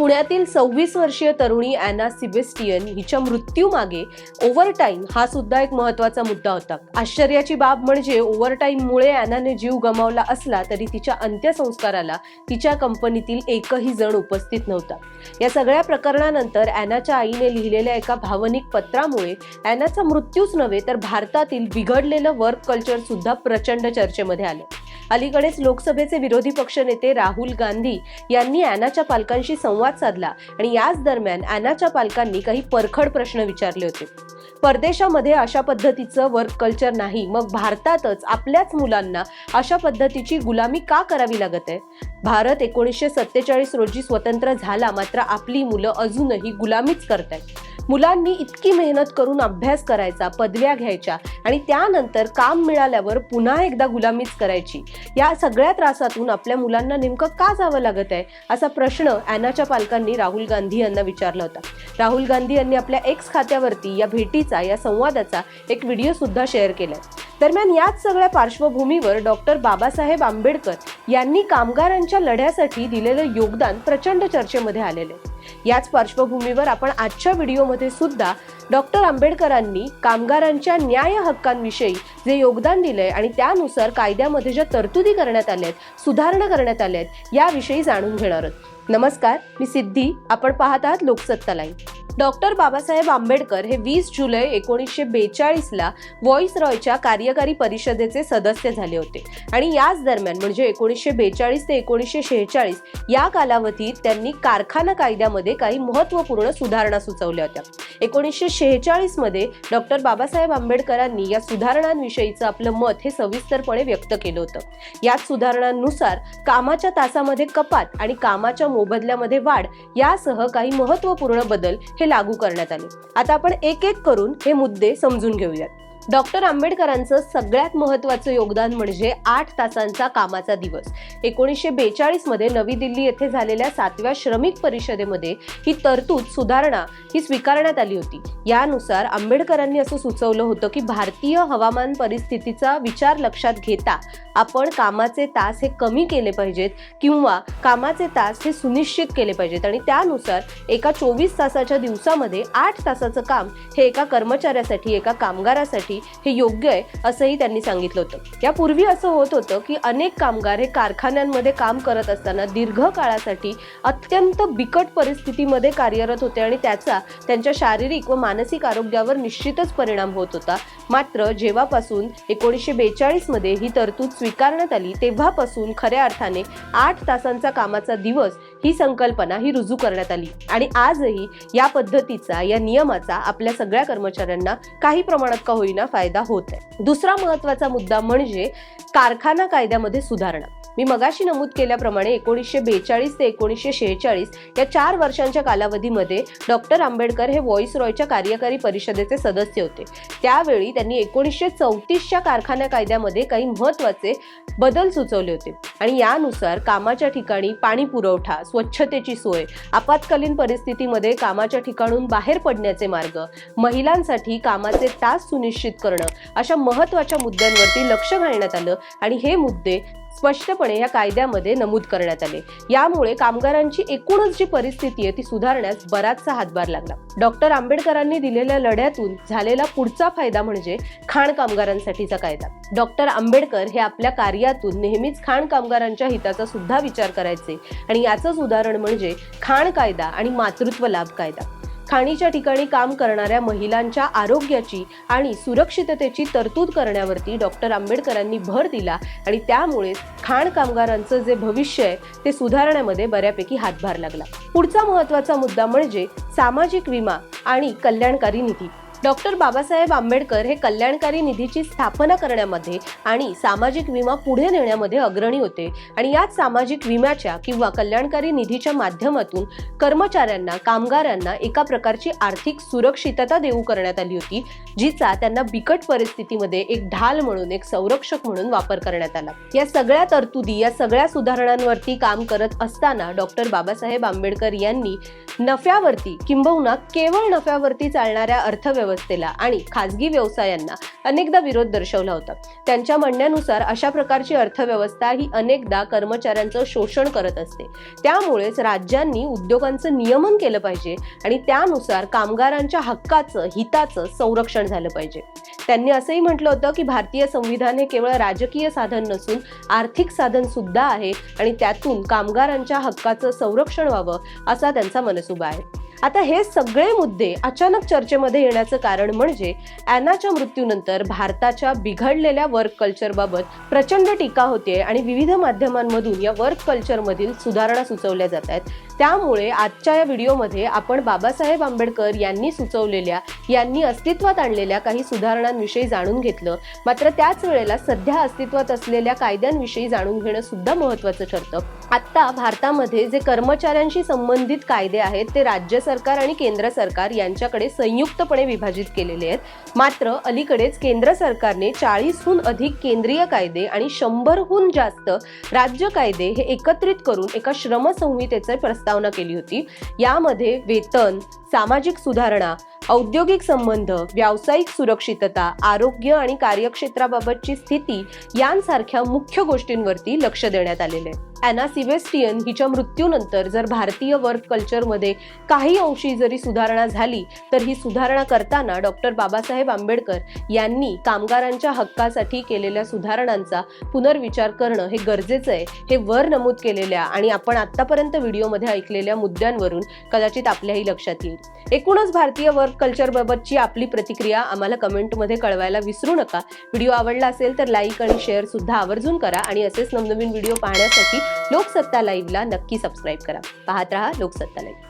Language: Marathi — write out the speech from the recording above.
पुण्यातील सव्वीस वर्षीय तरुणी अॅना सिबेस्टियन हिच्या मृत्यूमागे ओव्हरटाईम हा सुद्धा एक महत्त्वाचा मुद्दा होता. आश्चर्याची बाब म्हणजे ओव्हरटाईममुळे अॅनाने जीव गमावला असला तरी तिच्या अंत्यसंस्काराला तिच्या कंपनीतील एकही जण उपस्थित नव्हता. या सगळ्या प्रकरणानंतर अॅनाच्या आईने लिहिलेल्या एका भावनिक पत्रामुळे अॅनाचा मृत्यूच नव्हे तर भारतातील बिघडलेलं वर्क कल्चर सुद्धा प्रचंड चर्चेमध्ये आलं. अलीकडेच लोकसभेचे विरोधी पक्षनेते राहुल गांधी यांनी अॅनाच्या पालकांशी संवाद साधला आणि याच दरम्यान अॅनाच्या पालकांनी काही परखड प्रश्न विचारले होते. परदेशामध्ये अशा पद्धतीचं वर्क कल्चर नाही. मग भारतातच आपल्याच मुलांना अशा पद्धतीची गुलामी का करावी लागत आहे? भारत एकोणीसशे सत्तेचाळीस रोजी स्वतंत्र झाला मात्र आपली मुलं अजूनही गुलामीच करत आहेत मुलांनी इतकी मेहनत करून अभ्यास करायचा पदव्या घ्यायच्या आणि त्यानंतर काम मिळाल्यावर पुन्हा एकदा गुलामीच करायची. या सगळ्या त्रासातून आपल्या मुलांना नेमकं का जावं लागत आहे? असा प्रश्न ॲनाच्या पालकांनी राहुल गांधी यांना विचारला होता. राहुल गांधी यांनी आपल्या एक्स खात्यावरती या भेटीचा या संवादाचा एक व्हिडिओ सुद्धा शेअर केलाय. दरम्यान याच सगळ्या पार्श्वभूमीवर डॉक्टर बाबासाहेब आंबेडकर यांनी कामगारांच्या लढ्यासाठी दिलेलं योगदान प्रचंड चर्चेमध्ये आलेले आहे. याच पार्श्वभूमीवर आपण आजच्या व्हिडिओमध्ये सुद्धा डॉक्टर आंबेडकरांनी कामगारांच्या न्याय हक्कांविषयी जे योगदान दिलंय आणि त्यानुसार कायद्यामध्ये ज्या तरतुदी करण्यात आल्या आहेत सुधारणा करण्यात आल्या आहेत याविषयी जाणून घेणार आहोत. नमस्कार मी सिद्धी. आपण पाहत आहात लोकसत्ता लाईव्ह. डॉक्टर बाबासाहेब आंबेडकर हे वीस जुलै एकोणीसशे बेचाळीसला व्हॉइस रॉयच्या कार्यकारी परिषदेचे सदस्य झाले होते. आणि याच दरम्यान म्हणजे एकोणीसशे बेचाळीस ते एकोणीसशे शेहेचाळीस या कालावधीत त्यांनी कारखाना कायद्यामध्ये काही महत्त्वपूर्ण सुधारणा सुचवल्या होत्या. एकोणीसशे शेहेचाळीसमध्ये डॉक्टर बाबासाहेब आंबेडकरांनी या सुधारणांविषयीचं आपलं मत हे सविस्तरपणे व्यक्त केलं होतं. याच सुधारणांनुसार कामाच्या तासामध्ये कपात आणि कामाच्या मोबदल्यामध्ये वाढ यासह काही महत्त्वपूर्ण बदल हे लागू करण्यात आले. आता आपण एक एक करून हे मुद्दे समजून घेऊयात. डॉक्टर आंबेडकरांचं सगळ्यात महत्वाचं योगदान म्हणजे आठ तासांचा कामाचा दिवस. एकोणीसशे बेचाळीसमध्ये नवी दिल्ली येथे झालेल्या सातव्या श्रमिक परिषदेमध्ये ही तरतूद सुधारणा ही स्वीकारण्यात आली होती. यानुसार आंबेडकरांनी असं सुचवलं होतं की भारतीय हवामान परिस्थितीचा विचार लक्षात घेता आपण कामाचे तास हे कमी केले पाहिजेत किंवा कामाचे तास हे सुनिश्चित केले पाहिजेत आणि त्यानुसार एका चोवीस तासाच्या दिवसामध्ये आठ तासाचं काम हे एका कर्मचाऱ्यासाठी एका कामगारासाठी हे योग्य आहे असंही त्यांनी सांगितलं होतं. यापूर्वी असं होत होतं की अनेक कामगार हे कारखान्यांमध्ये काम करत असताना दीर्घ काळासाठी अत्यंत बिकट परिस्थितीमध्ये कार्यरत होते आणि त्याचा त्यांच्या शारीरिक व मानसिक आरोग्यावर निश्चितच परिणाम होत होता. मात्र जेव्हापासून एकोणीसशे बेचाळीसमध्ये ही तरतूद स्वीकारण्यात आली तेव्हापासून खऱ्या अर्थाने आठ तासांचा कामाचा दिवस ही संकल्पना ही रुजू करण्यात आली. आणि आजही या पद्धतीचा या नियमाचा आपल्या सगळ्या कर्मचाऱ्यांना काही प्रमाणात का होईना फायदा होत आहे. दुसरा महत्त्वाचा मुद्दा म्हणजे कारखाना कायद्यामध्ये सुधारणा. मी मगाशी नमूद केल्याप्रमाणे एकोणीसशे बेचाळीस ते एकोणीसशे शेहेचाळीस या चार वर्षांच्या कालावधीमध्ये डॉक्टर आंबेडकर हे व्हॉइस रॉयच्या कार्यकारी परिषदेचे सदस्य होते. त्यावेळी त्यांनी एकोणीसशे चौतीसच्या कारखाना कायद्यामध्ये काही महत्त्वाचे बदल सुचवले होते आणि यानुसार कामाच्या ठिकाणी पाणी पुरवठा स्वच्छतेची सोय आपत्कालीन परिस्थितीमध्ये कामाच्या ठिकाणून बाहेर पडण्याचे मार्ग महिलांसाठी कामाचे तास सुनिश्चित करणं अशा महत्त्वाच्या मुद्द्यांवरती लक्ष घालण्यात आलं आणि हे मुद्दे स्पष्टपणे या कायद्यामध्ये नमूद करण्यात आले. यामुळे कामगारांची एकूणच जी परिस्थिती आहे ती सुधारण्यास बराचसा हातभार लागला. डॉक्टर आंबेडकरांनी दिलेल्या लढ्यातून झालेला पुढचा फायदा म्हणजे खाण कामगारांसाठीचा कायदा. डॉक्टर आंबेडकर हे आपल्या कार्यातून नेहमीच खाण कामगारांच्या हिताचा सुद्धा विचार करायचे आणि याचंच उदाहरण म्हणजे खाण कायदा आणि मातृत्व लाभ कायदा. खाणीच्या ठिकाणी काम करणाऱ्या महिलांच्या आरोग्याची आणि सुरक्षिततेची तरतूद करण्यावरती डॉक्टर आंबेडकरांनी भर दिला आणि त्यामुळे खाण कामगारांचं जे भविष्य आहे ते सुधारण्यामध्ये बऱ्यापैकी हातभार लागला. पुढचा महत्त्वाचा मुद्दा म्हणजे सामाजिक विमा आणि कल्याणकारी निधी. डॉक्टर बाबासाहेब आंबेडकर हे कल्याणकारी निधीची स्थापना करण्यामध्ये आणि सामाजिक विमा पुढे नेण्यामध्ये अग्रणी होते. आणि याच सामाजिक विम्याच्या किंवा कल्याणकारी निधीच्या माध्यमातून कर्मचाऱ्यांना कामगारांना एका प्रकारची आर्थिक सुरक्षितता देऊ करण्यात आली होती जिचा त्यांना बिकट परिस्थितीमध्ये एक ढाल म्हणून एक संरक्षक म्हणून वापर करण्यात आला. या सगळ्या तरतुदी या सगळ्या सुधारणांवरती काम करत असताना डॉक्टर बाबासाहेब आंबेडकर यांनी नफ्यावरती किंबहुना केवळ नफ्यावरती चालणाऱ्या अर्थव्यवस्था अर्थव्यवस्थेला आणि खाजगी व्यवसायांना अनेकदा विरोध दर्शवला होता. त्यांच्या म्हणण्यानुसार अशा प्रकारची अर्थव्यवस्था ही अनेकदा कर्मचाऱ्यांचं शोषण करत असते. त्यामुळेच राज्यांनी उद्योगांचं नियमन केलं पाहिजे आणि त्यानुसार कामगारांच्या हक्काचं हिताचं संरक्षण झालं पाहिजे. त्यांनी असंही म्हटलं होतं की भारतीय संविधान हे केवळ राजकीय साधन नसून आर्थिक साधन सुद्धा आहे आणि त्यातून कामगारांच्या हक्काचं संरक्षण व्हावं असा त्यांचा मनसुबा आहे. आता हे सगळे मुद्दे अचानक चर्चेमध्ये येण्याचं कारण म्हणजे अॅनाच्या मृत्यूनंतर भारताच्या बिघडलेल्या वर्क कल्चरबाबत प्रचंड टीका होते आणि विविध माध्यमांमधून या वर्क कल्चरमधील सुधारणा सुचवल्या जात आहेत. त्यामुळे आजच्या या व्हिडिओमध्ये आपण बाबासाहेब आंबेडकर यांनी सुचवलेल्या यांनी अस्तित्वात आणलेल्या काही सुधारणांविषयी जाणून घेतलं. मात्र त्याच वेळेला सध्या अस्तित्वात असलेल्या कायद्यांविषयी जाणून घेणं सुद्धा महत्वाचं ठरतं. आत्ता भारतामध्ये जे कर्मचाऱ्यांशी संबंधित कायदे आहेत ते राज्य सरकार आणि केंद्र सरकार यांच्याकडे संयुक्तपणे विभाजित केलेले आहेत. मात्र अलीकडेच केंद्र सरकारने चाळीसहून अधिक केंद्रीय कायदे आणि शंभरहून जास्त राज्य कायदे हे एकत्रित करून एका श्रमसंहितेचे प्रस्तावना केली होती. यामध्ये वेतन सामाजिक सुधारणा औद्योगिक संबंध व्यावसायिक सुरक्षितता आरोग्य आणि कार्यक्षेत्राबाबतची स्थिती यांसारख्या मुख्य गोष्टींवरती लक्ष देण्यात आलेले. आहे अॅना सिबेस्टियन हिच्या मृत्यूनंतर जर भारतीय वर्क कल्चरमध्ये काही अंशी जरी सुधारणा झाली तर ही सुधारणा करताना डॉक्टर बाबासाहेब आंबेडकर यांनी कामगारांच्या हक्कासाठी केलेल्या सुधारणांचा पुनर्विचार करणं हे गरजेचं आहे हे वर नमूद केलेल्या आणि आपण आतापर्यंत व्हिडिओमध्ये ऐकलेल्या मुद्द्यांवरून कदाचित आपल्याही लक्षात येईल. एकूणच भारतीय वर्क कल्चरबाबतची आपली प्रतिक्रिया आम्हाला कमेंटमध्ये कळवायला विसरू नका. व्हिडिओ आवडला असेल तर लाईक आणि शेअर सुद्धा आवर्जून करा आणि असेच नवनवीन व्हिडिओ पाहण्यासाठी लोकसत्ता लाईव्हला नक्की सबस्क्राईब करा. पाहत रहा लोकसत्ता लाईव्ह